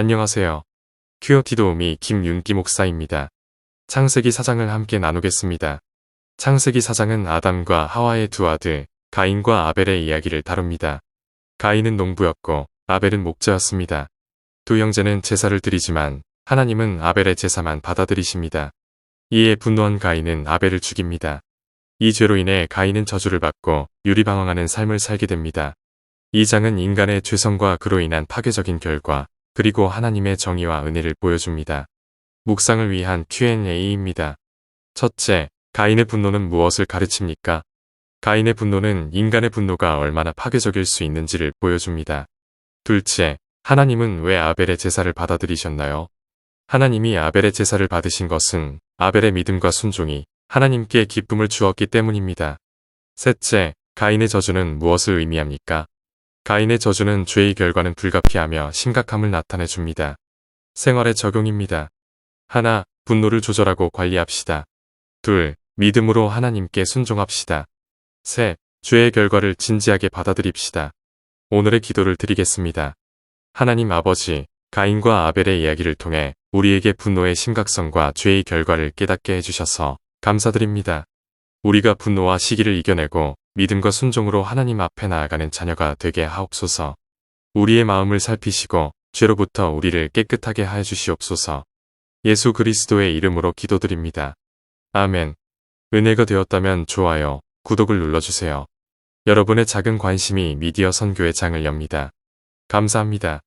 안녕하세요. 큐어티 도우미 김윤기 목사입니다. 창세기 사장을 함께 나누겠습니다. 창세기 사장은 아담과 하와의 두 아들, 가인과 아벨의 이야기를 다룹니다. 가인은 농부였고 아벨은 목자였습니다. 두 형제는 제사를 드리지만 하나님은 아벨의 제사만 받아들이십니다. 이에 분노한 가인은 아벨을 죽입니다. 이 죄로 인해 가인은 저주를 받고 유리방황하는 삶을 살게 됩니다. 이 장은 인간의 죄성과 그로 인한 파괴적인 결과, 그리고 하나님의 정의와 은혜를 보여줍니다. 묵상을 위한 Q&A입니다. 첫째, 가인의 분노는 무엇을 가르칩니까? 가인의 분노는 인간의 분노가 얼마나 파괴적일 수 있는지를 보여줍니다. 둘째, 하나님은 왜 아벨의 제사를 받아들이셨나요? 하나님이 아벨의 제사를 받으신 것은 아벨의 믿음과 순종이 하나님께 기쁨을 주었기 때문입니다. 셋째, 가인의 저주는 무엇을 의미합니까? 가인의 저주는 죄의 결과는 불가피하며 심각함을 나타내 줍니다. 생활의 적용입니다. 하나, 분노를 조절하고 관리합시다. 둘, 믿음으로 하나님께 순종합시다. 셋, 죄의 결과를 진지하게 받아들입시다. 오늘의 기도를 드리겠습니다. 하나님 아버지, 가인과 아벨의 이야기를 통해 우리에게 분노의 심각성과 죄의 결과를 깨닫게 해주셔서 감사드립니다. 우리가 분노와 시기를 이겨내고 믿음과 순종으로 하나님 앞에 나아가는 자녀가 되게 하옵소서. 우리의 마음을 살피시고 죄로부터 우리를 깨끗하게 하여 주시옵소서. 예수 그리스도의 이름으로 기도드립니다. 아멘. 은혜가 되었다면 좋아요, 구독을 눌러주세요. 여러분의 작은 관심이 미디어 선교의 장을 엽니다. 감사합니다.